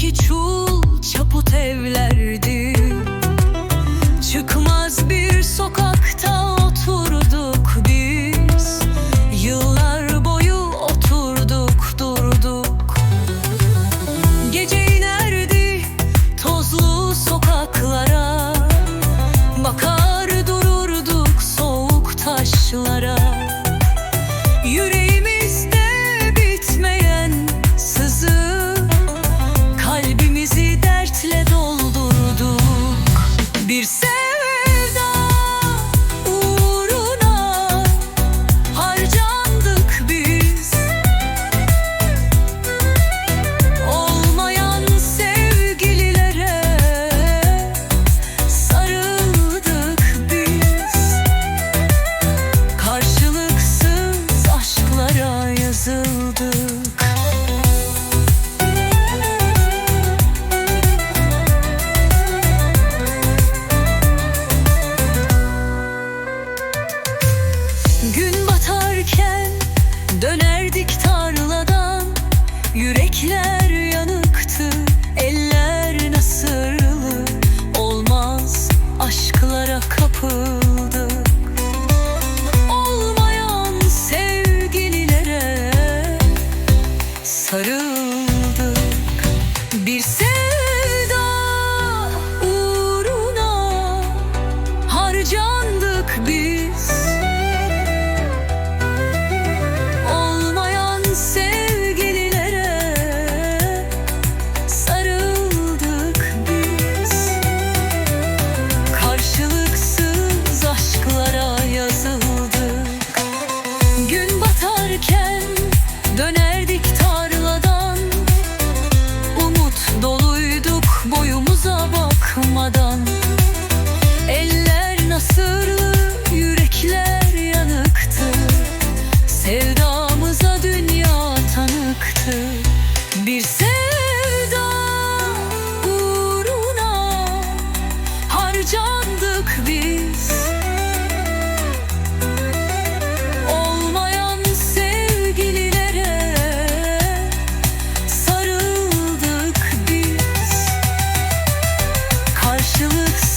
Sanki çul çaput evlerdi Çıkmaz bir sokak Yürürken dönerdik tarladan Yürekler yanıktı, eller nasırlı. Olmaz aşklara kapıldık. Olmayan sevgililere sarıldık. Bir sevgililere harcandık biz. Olmayan sevgililere sarıldık biz. Karşılıksız